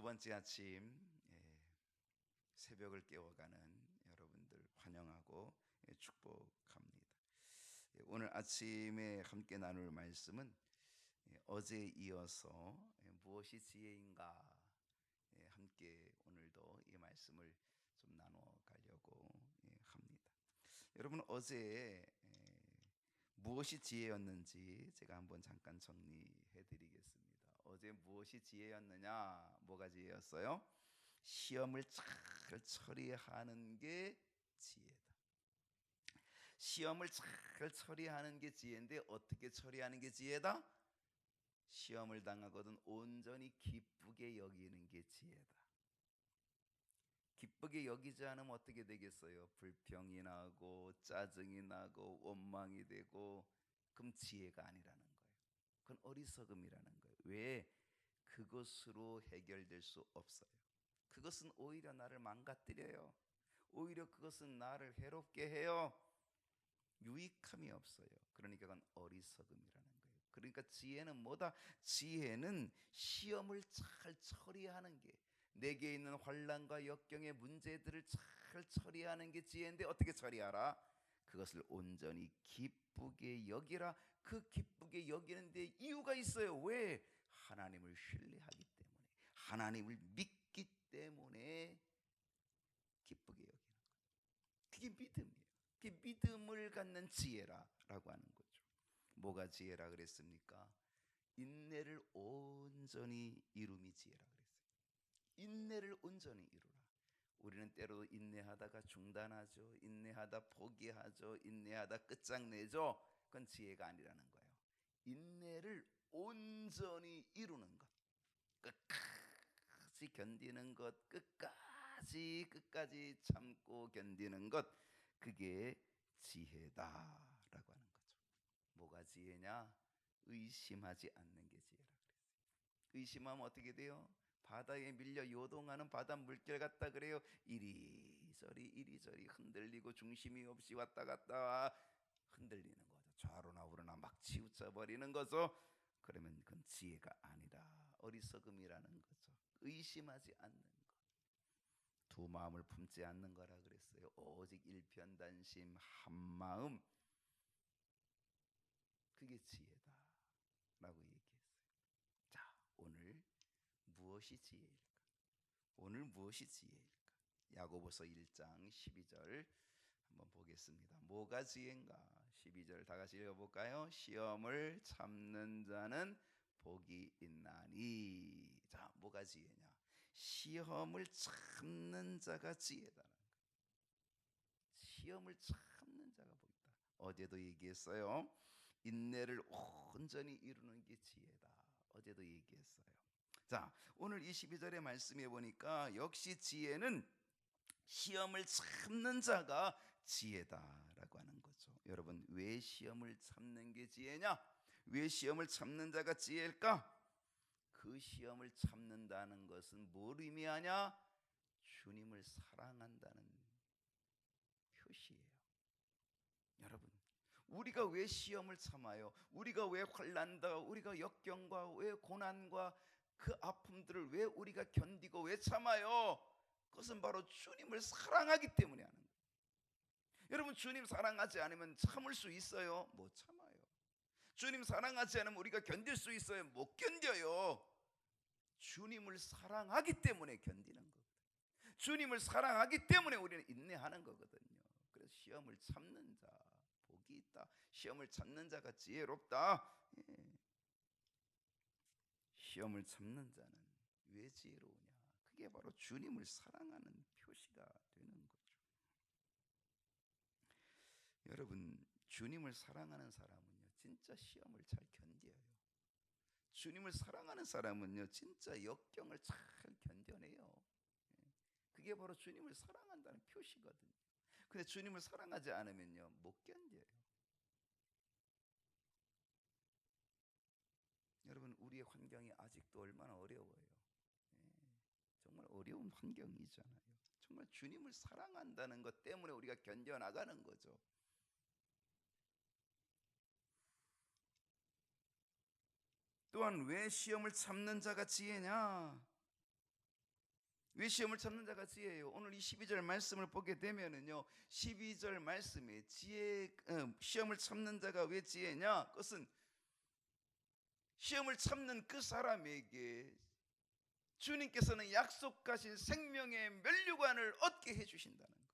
두 번째 아침 예, 새벽을 깨워가는 여러분들 환영하고 예, 축복합니다. 예, 오늘 아침에 함께 나눌 말씀은 예, 어제 이어서 예, 무엇이 지혜인가 예, 함께 오늘도 이 말씀을 좀 나눠 가려고 예, 합니다. 여러분 어제 예, 무엇이 지혜였는지 제가 한번 잠깐 정리해 드리겠습니다. 어제 무엇이 지혜였느냐? 뭐가 지혜였어요? 시험을 잘 처리하는 게 지혜다. 시험을 잘 처리하는 게 지혜인데 어떻게 처리하는 게 지혜다? 시험을 당하거든 온전히 기쁘게 여기는 게 지혜다. 기쁘게 여기지 않으면 어떻게 되겠어요? 불평이 나고 짜증이 나고 원망이 되고 그럼 지혜가 아니라는 거예요. 그건 어리석음이라는. 왜? 그것으로 해결될 수 없어요. 그것은 오히려 나를 망가뜨려요. 오히려 그것은 나를 해롭게 해요. 유익함이 없어요. 그러니까 그건 어리석음이라는 거예요. 그러니까 지혜는 뭐다? 지혜는 시험을 잘 처리하는 게 내게 있는 환란과 역경의 문제들을 잘 처리하는 게 지혜인데 어떻게 처리하라? 그것을 온전히 기쁘게 여기라. 그 기쁘게 여기는데 이유가 있어요. 왜? 하나님을 신뢰하기 때문에 하나님을 믿기 때문에 기쁘게 여기는 거예요. 그게 믿음이에요. 그게 믿음을 갖는 지혜라라고 하는 거죠. 뭐가 지혜라 그랬습니까? 인내를 온전히 이룸이 지혜라 그랬어요. 인내를 온전히 이루라. 우리는 때로 인내하다가 중단하죠. 인내하다 포기하죠. 인내하다 끝장내죠. 그건 지혜가 아니라는 거예요. 인내를 온전히 이루는 것. 끝까지 견디는 것. 끝까지 끝까지 참고 견디는 것. 그게 지혜다라고 하는 거죠. 뭐가 지혜냐? 의심하지 않는 게 지혜라 그랬어요. 의심하면 어떻게 돼요? 바다에 밀려 요동하는 바다 물결 같다 그래요. 이리저리 이리저리 흔들리고 중심이 없이 왔다 갔다 흔들리는 거죠. 좌로나 우로나 막 치우쳐 버리는 거죠. 그러면 그건 지혜가 아니라 어리석음이라는 거죠. 의심하지 않는 것. 두 마음을 품지 않는 거라 그랬어요. 오직 일편단심 한 마음. 그게 지혜다 라고 얘기했어요. 자, 오늘 무엇이 지혜일까? 오늘 무엇이 지혜일까? 야고보서 1장 12절 한번 보겠습니다. 뭐가 지혜인가? 12절 다 같이 읽어볼까요? 시험을 참는 자는 복이 있나니. 자, 뭐가 지혜냐? 시험을 참는 자가 지혜다는 거. 시험을 참는 자가 복이다. 어제도 얘기했어요. 인내를 온전히 이루는 게 지혜다. 어제도 얘기했어요. 자, 오늘 22절의 말씀에 보니까 역시 지혜는 시험을 참는 자가 지혜다라고 하는 거죠. 여러분, 왜 시험을 참는 게 지혜냐? 왜 시험을 참는 자가 지혜일까? 그 시험을 참는다는 것은 뭘 의미하냐? 주님을 사랑한다는 표시예요. 여러분, 우리가 왜 시험을 참아요? 우리가 왜 환난과 우리가 역경과 왜 고난과 그 아픔들을 왜 우리가 견디고 왜 참아요? 그것은 바로 주님을 사랑하기 때문에 하는 거예요. 여러분 주님 사랑하지 않으면 참을 수 있어요? 못 참아요. 주님 사랑하지 않으면 우리가 견딜 수 있어요? 못 견뎌요. 주님을 사랑하기 때문에 견디는 거거든요. 주님을 사랑하기 때문에 우리는 인내하는 거거든요. 그래서 시험을 참는 자 복이 있다. 시험을 참는 자가 지혜롭다. 예. 시험을 참는 자는 왜 지혜로우냐? 그게 바로 주님을 사랑하는 표시가 되는. 여러분, 주님을 사랑하는 사람은요, 진짜 시험을 잘 견뎌요. 주님을 사랑하는 사람은요, 진짜 역경을 잘 견뎌내요. 예. 그게 바로 주님을 사랑한다는 표시거든요. 근데 주님을 사랑하지 않으면요, 못 견뎌요. 여러분, 우리의 환경이 아직도 얼마나 어려워요. 예. 정말 어려운 환경이잖아요. 정말 주님을 사랑한다는 것 때문에 우리가 견뎌 나가는 거죠. 또한 왜 시험을 참는 자가 지혜냐? 왜 시험을 참는 자가 지혜예요? 오늘 이 12절 말씀을 보게 되면은요. 12절 말씀에 지혜 어, 시험을 참는 자가 왜 지혜냐? 그것은 시험을 참는 그 사람에게 주님께서는 약속하신 생명의 면류관을 얻게 해 주신다는 거예요.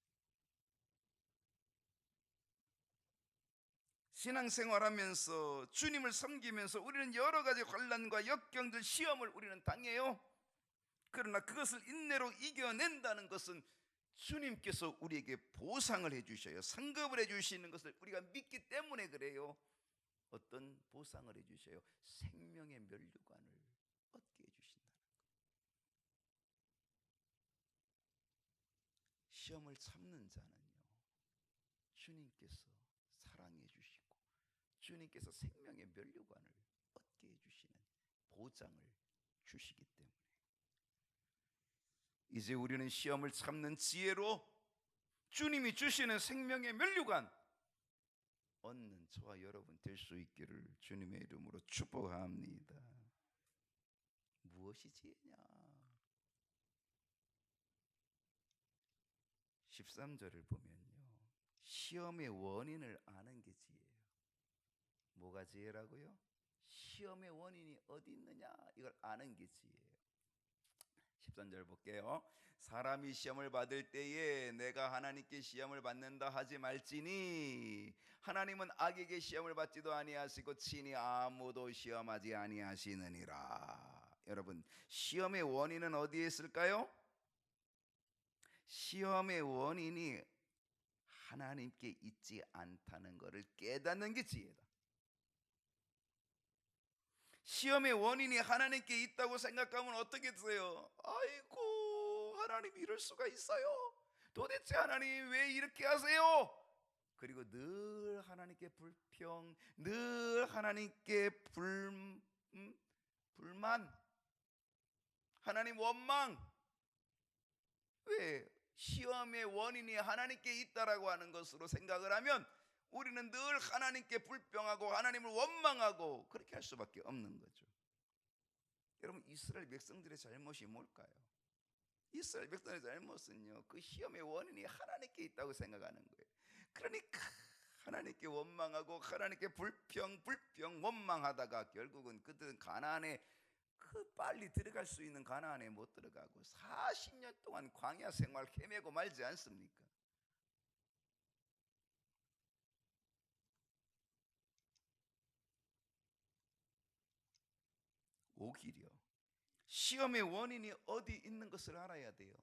신앙생활하면서 주님을 섬기면서 우리는 여러 가지 환란과 역경들 시험을 우리는 당해요. 그러나 그것을 인내로 이겨낸다는 것은 주님께서 우리에게 보상을 해 주셔요. 상급을 해 주시는 것을 우리가 믿기 때문에 그래요. 어떤 보상을 해 주셔요. 생명의 면류관을 얻게 해 주신다는 거. 시험을 참는 자는요. 주님께서 주님께서 생명의 면류관을 얻게 해 주시는 보장을 주시기 때문에 이제 우리는 시험을 참는 지혜로 주님이 주시는 생명의 면류관 얻는 저와 여러분 될 수 있기를 주님의 이름으로 축복합니다. 무엇이 지혜냐? 13절을 보면요. 시험의 원인을 아는 게. 뭐가 지혜라고요? 시험의 원인이 어디 있느냐? 이걸 아는 게 지혜예요. 13절 볼게요. 사람이 시험을 받을 때에 내가 하나님께 시험을 받는다 하지 말지니 하나님은 악에게 시험을 받지도 아니하시고 친히 아무도 시험하지 아니하시느니라. 여러분, 시험의 원인은 어디에 있을까요? 시험의 원인이 하나님께 있지 않다는 것을 깨닫는 게 지혜다. 시험의 원인이 하나님께 있다고 생각하면 어떻게 되세요? 아이고, 하나님 이럴 수가 있어요. 도대체 하나님 왜 이렇게 하세요? 그리고 늘 하나님께 불평, 늘 하나님께 불, 음? 불만, 하나님 원망. 왜 시험의 원인이 하나님께 있다라고 하는 것으로 생각을 하면 우리는 늘 하나님께 불평하고 하나님을 원망하고 그렇게 할 수밖에 없는 거죠. 여러분 이스라엘 백성들의 잘못이 뭘까요? 이스라엘 백성의 잘못은요 그 시험의 원인이 하나님께 있다고 생각하는 거예요. 그러니까 하나님께 원망하고 하나님께 불평 불평 원망하다가 결국은 그들은 가나안에 그 빨리 들어갈 수 있는 가나안에 못 들어가고 40년 동안 광야 생활 헤매고 말지 않습니까? 오히려 시험의 원인이 어디 있는 것을 알아야 돼요.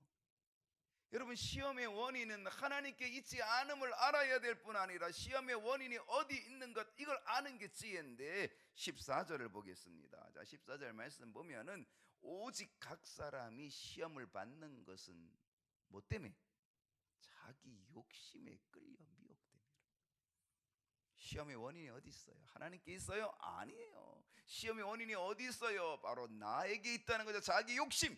여러분 시험의 원인은 하나님께 있지 않음을 알아야 될 뿐 아니라 시험의 원인이 어디 있는 것 이걸 아는 게 지혜인데 14절을 보겠습니다. 자 14절 말씀 보면은 오직 각 사람이 시험을 받는 것은 뭐 때문에 자기 욕심에 끌려 미혹됩니다. 시험의 원인이 어디 있어요? 하나님께 있어요? 아니에요. 시험의 원인이 어디 있어요? 바로 나에게 있다는 거죠. 자기 욕심.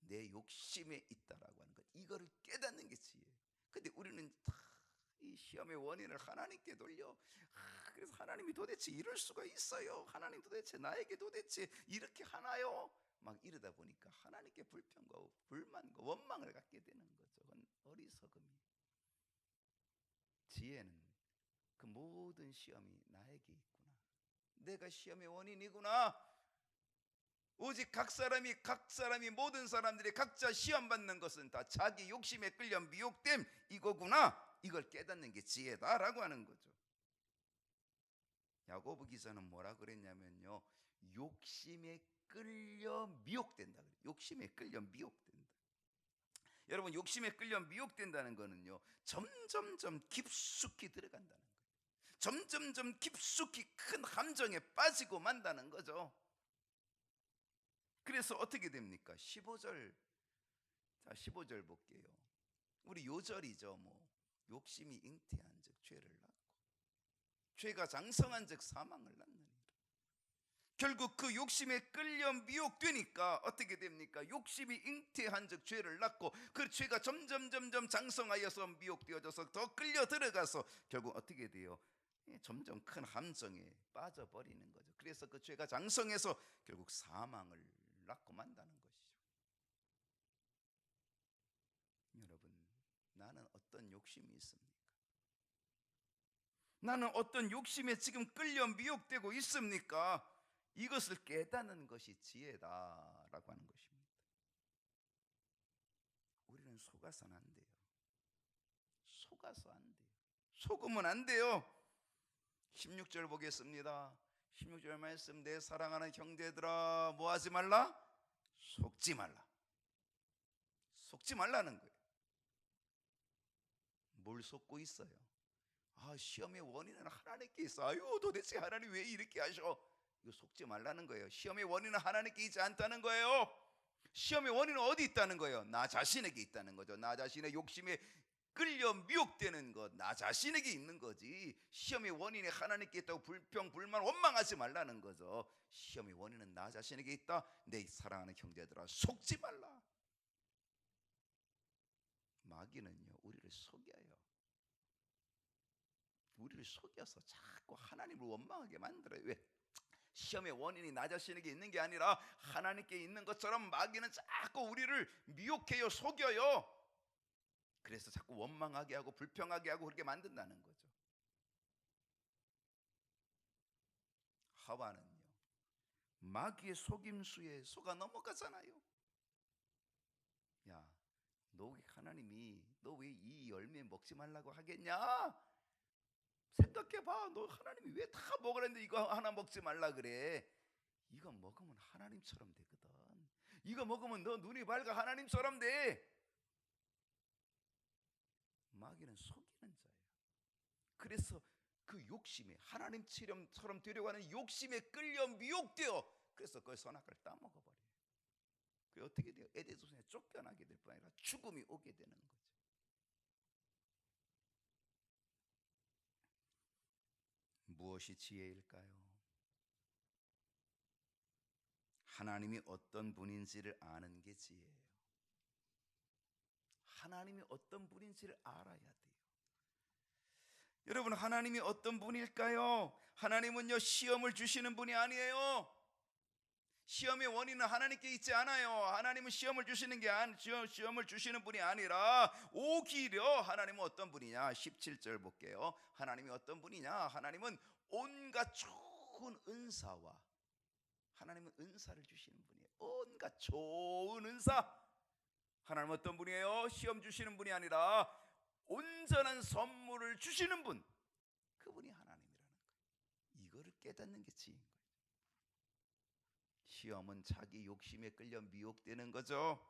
내 욕심에 있다라고 하는 것. 이거를 깨닫는 게 지혜예요. 근데 우리는 다이 시험의 원인을 하나님께 돌려. 아, 그래서 하나님이 도대체 이럴 수가 있어요. 하나님 도대체 나에게 도대체 이렇게 하나요? 막 이러다 보니까 하나님께 불평과 불만과 원망을 갖게 되는 거죠. 그건 어리석음이. 지혜는 그 모든 시험이 나에게 있구나. 내가 시험의 원인이구나. 오직 각 사람이 각 사람이 모든 사람들이 각자 시험 받는 것은 다 자기 욕심에 끌려 미혹됨 이거구나. 이걸 깨닫는 게 지혜다라고 하는 거죠. 야고보 기자는 뭐라 그랬냐면요. 욕심에 끌려 미혹된다. 욕심에 끌려 미혹된다. 여러분 욕심에 끌려 미혹된다는 거는요. 점점점 깊숙이 들어간다는. 점점점 깊숙이 큰 함정에 빠지고 만다는 거죠. 그래서 어떻게 됩니까? 15절. 자, 15절 볼게요. 우리 요절이죠, 뭐. 욕심이 잉태한 즉 죄를 낳고 죄가 장성한 즉 사망을 낳느니라. 결국 그 욕심에 끌려 미혹되니까 어떻게 됩니까? 욕심이 잉태한 즉 죄를 낳고 그 죄가 점점 점점 장성하여서 미혹되어져서 더 끌려 들어가서 결국 어떻게 돼요? 예, 점점 큰 함정에 빠져버리는 거죠. 그래서 그 죄가 장성해서 결국 사망을 낳고 만다는 것이죠. 여러분, 나는 어떤 욕심이 있습니까? 나는 어떤 욕심에 지금 끌려 미혹되고 있습니까? 이것을 깨닫는 것이 지혜다라고 하는 것입니다. 우리는 속아서는 안 돼요. 속아서 안 돼요. 속으면 안 돼요. 16절 보겠습니다. 16절 말씀 내 사랑하는 형제들아 뭐 하지 말라? 속지 말라. 속지 말라는 거예요. 뭘 속고 있어요? 아, 시험의 원인은 하나님께 있어. 아유, 도대체 하나님 왜 이렇게 하셔? 이거 속지 말라는 거예요. 시험의 원인은 하나님께 있지 않다는 거예요. 시험의 원인은 어디 있다는 거예요? 나 자신에게 있다는 거죠. 나 자신의 욕심에 끌려 미혹되는 것, 나 자신에게 있는 거지. 시험의 원인이 하나님께 있다고 불평, 불만, 원망하지 말라는 거죠. 시험의 원인은 나 자신에게 있다. 내 사랑하는 형제들아, 속지 말라. 마귀는요, 우리를 속여요. 우리를 속여서 자꾸 하나님을 원망하게 만들어요. 왜? 시험의 원인이 나 자신에게 있는 게 아니라 하나님께 있는 것처럼 마귀는 자꾸 우리를 미혹해요, 속여요. 그래서 자꾸 원망하게 하고 불평하게 하고 그렇게 만든다는 거죠. 하와는요, 마귀의 속임수에 속아 넘어가잖아요. 야, 너 하나님이 너 왜 이 열매 먹지 말라고 하겠냐? 생각해 봐. 너 하나님이 왜 다 먹으라는데 이거 하나 먹지 말라 그래? 이거 먹으면 하나님처럼 되거든. 이거 먹으면 너 눈이 밝아 하나님처럼 돼. 마귀는 속이는 자예요. 그래서 그 욕심에 하나님 처럼 되려고 하는 욕심에 끌려 미혹되어 그래서 그 선악을 따먹어 버려요. 그 어떻게 돼요? 에데소에 쫓겨나게 될 뿐 아니라 죽음이 오게 되는 거죠. 무엇이 지혜일까요? 하나님이 어떤 분인지를 아는 게 지혜예요. 하나님이 어떤 분인지를 알아야 돼요. 여러분, 하나님이 어떤 분일까요? 하나님은요, 시험을 주시는 분이 아니에요. 시험의 원인은 하나님께 있지 않아요. 하나님은 시험을 주시는 게 아니, 시험을 주시는 분이 아니라 오히려 하나님은 어떤 분이냐? 17절 볼게요. 하나님이 어떤 분이냐? 하나님은 온갖 좋은 은사와 하나님은 은사를 주시는 분이에요. 온갖 좋은 은사. 하나님 어떤 분이에요? 시험 주시는 분이 아니라 온전한 선물을 주시는 분. 그분이 하나님이라는 거예요. 이거를 깨닫는 게 지혜인 거예요. 시험은 자기 욕심에 끌려 미혹되는 거죠.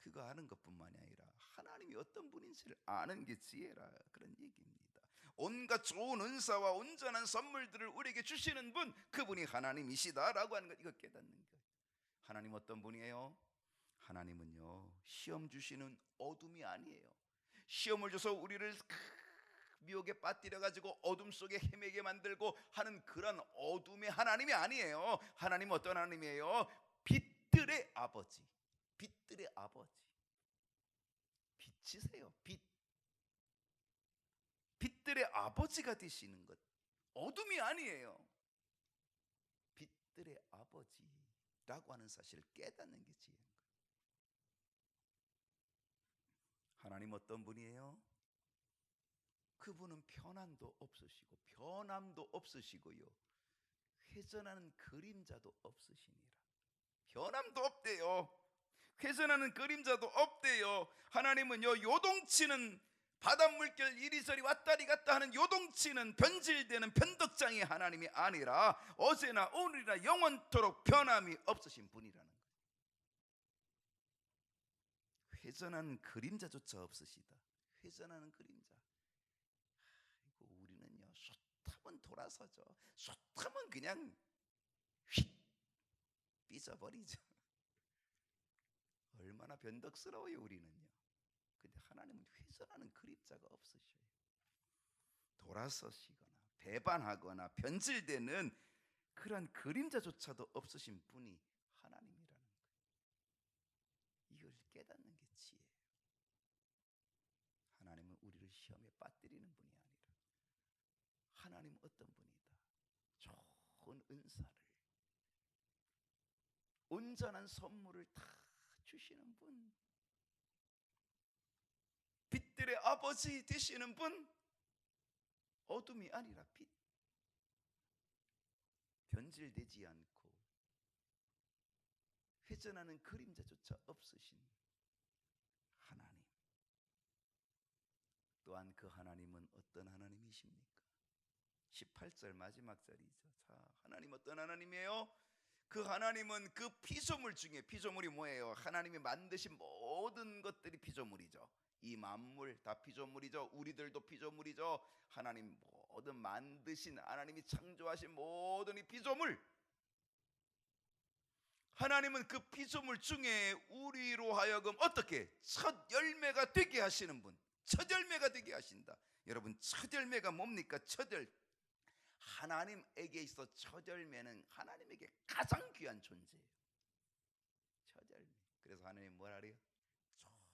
그거 아는 것뿐만이 아니라 하나님이 어떤 분인지를 아는 게 지혜라 그런 얘기입니다. 온갖 좋은 은사와 온전한 선물들을 우리에게 주시는 분 그분이 하나님이시다라고 하는 것 이거 깨닫는 거예요. 하나님 어떤 분이에요? 하나님은요 시험 주시는 어둠이 아니에요. 시험을 줘서 우리를 미혹에 빠뜨려 가지고 어둠 속에 헤매게 만들고 하는 그런 어둠의 하나님이 아니에요. 하나님 어떤 하나님이에요? 빛들의 아버지. 빛들의 아버지. 빛이세요. 빛. 빛들의 아버지가 되시는 것. 어둠이 아니에요. 빛들의 아버지라고 하는 사실을 깨닫는 게 거예요. 하나님 어떤 분이에요? 그분은 편안도 없으시고 변함도 없으시고요. 회전하는 그림자도 없으시니라. 변함도 없대요. 회전하는 그림자도 없대요. 하나님은요 요동치는 바닷물결 이리저리 왔다리 갔다 하는 요동치는 변질되는 변덕장이 하나님이 아니라 어제나 오늘이나 영원토록 변함이 없으신 분이라는 거예요. 회전하는 그림자조차 없으시다. 회전하는 그림자. 아이고 우리는요 쏟하면 돌아서죠. 쏟하면 그냥 휙 삐져버리죠. 얼마나 변덕스러워요 우리는요. 근데 하나님은 회전하는 그림자가 없으셔요. 돌아서시거나 배반하거나 변질되는 그런 그림자조차도 없으신 분이 하나님이라는 거예요. 이걸 깨닫는 게 지혜예요. 하나님은 우리를 시험에 빠뜨리는 분이 아니라 하나님 어떤 분이다. 좋은 은사를 온전한 선물을 다 주시는 분. 빛들의 아버지 되시는 분 어둠이 아니라 빛 변질되지 않고 회전하는 그림자조차 없으신 하나님 또한 그 하나님은 어떤 하나님이십니까? 18절 마지막 절이죠. 자, 하나님 어떤 하나님이에요? 그 하나님은 그 피조물 중에 피조물이 뭐예요? 하나님이 만드신 모든 것들이 피조물이죠. 이 만물 다 피조물이죠. 우리들도 피조물이죠. 하나님 모든 만드신 하나님이 창조하신 모든 이 피조물 하나님은 그 피조물 중에 우리로 하여금 어떻게 첫 열매가 되게 하시는 분, 첫 열매가 되게 하신다. 여러분 첫 열매가 뭡니까? 첫 열. 하나님에게 있어 첫 열매는 하나님에게 가장 귀한 존재예요. 첫 열매. 그래서 하나님 뭐라 그래요?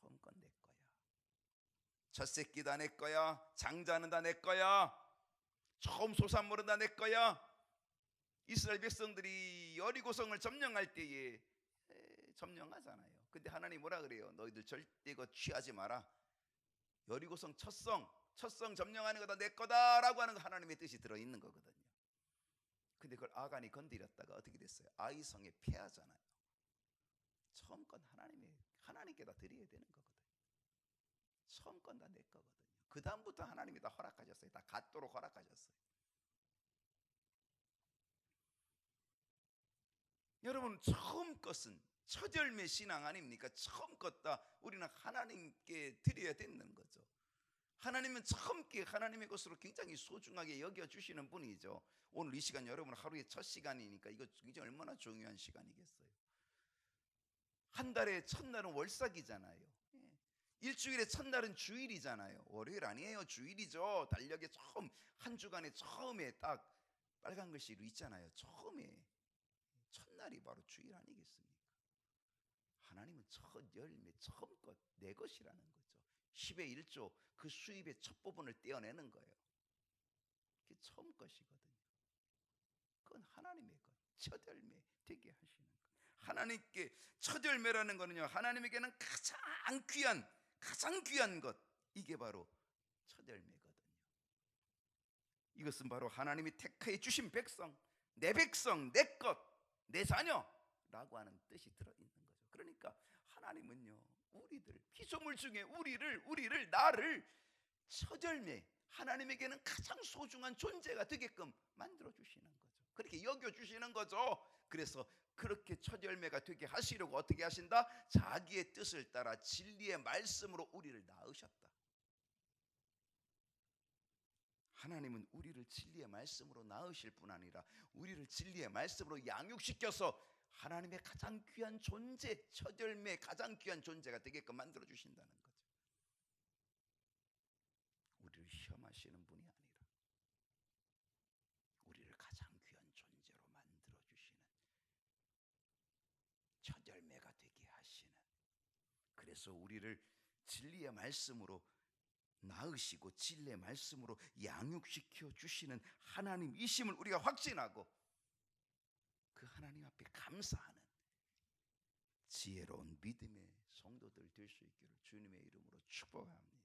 처음껏 내 거야. 첫 새끼 다 내 거야. 장자는 다 내 거야. 처음 소산물은 다 내 거야. 이스라엘 백성들이 여리고성을 점령할 때에 에, 점령하잖아요. 근데 하나님 뭐라 그래요? 너희들 절대 그 취하지 마라. 여리고성 첫성, 첫성 점령하는 거다 내 거다라고 하는 거 하나님의 뜻이 들어 있는 거거든요. 근데 그걸 아간이 건드렸다가 어떻게 됐어요? 아이성에 패하잖아요. 처음껏 하나님의 하나님께 다 드려야 되는 거거든요. 처음껏 다내 거거든요. 그 다음부터 하나님이 다 허락하셨어요. 다 갖도록 허락하셨어요. 여러분 처음 것은 첫 열매 신앙 아닙니까? 처음 것다 우리는 하나님께 드려야 되는 거죠. 하나님은 처음께 하나님의 것으로 굉장히 소중하게 여겨 주시는 분이죠. 오늘 이 시간 여러분 하루의 첫 시간이니까 이거 굉장히 얼마나 중요한 시간이겠어요. 한 달의 첫날은 월삭이잖아요. 예. 일주일의 첫날은 주일이잖아요. 월요일 아니에요. 주일이죠. 달력의 처음 한 주간의 처음에 딱 빨간 글씨로 있잖아요. 처음에 첫날이 바로 주일 아니겠습니까? 하나님은 첫 열매 처음껏 내 것이라는 거죠. 10의 1조 그 수입의 첫 부분을 떼어내는 거예요. 그게 처음 것이거든요. 그건 하나님의 것, 첫 열매 되게 하시는 것. 하나님께 첫 열매라는 거는요. 하나님에게는 가장 귀한 가장 귀한 것 이게 바로 첫 열매거든요. 이것은 바로 하나님이 택하여 주신 백성, 내 백성, 내 것, 내 자녀라고 하는 뜻이 들어 있는 거죠. 그러니까 하나님은요. 우리들 피조물 중에 우리를 우리를 나를 첫 열매 하나님에게는 가장 소중한 존재가 되게끔 만들어 주시는 거죠. 그렇게 여겨 주시는 거죠. 그래서 그렇게 첫 열매가 되게 하시려고 어떻게 하신다? 자기의 뜻을 따라 진리의 말씀으로 우리를 낳으셨다. 하나님은 우리를 진리의 말씀으로 낳으실 뿐 아니라 우리를 진리의 말씀으로 양육시켜서 하나님의 가장 귀한 존재, 첫 열매 가장 귀한 존재가 되게끔 만들어 주신다는 거죠. 우리를 시험하시는 분이 아니라 우리를 가장 귀한 존재로 만들어 주시는 첫 열매가 되게 하시는 그래서 우리를 진리의 말씀으로 낳으시고 진리의 말씀으로 양육시켜 주시는 하나님이심을 우리가 확신하고 그 하나님 앞에 감사하는 지혜로운 믿음의 성도들 될 수 있기를 주님의 이름으로 축복합니다.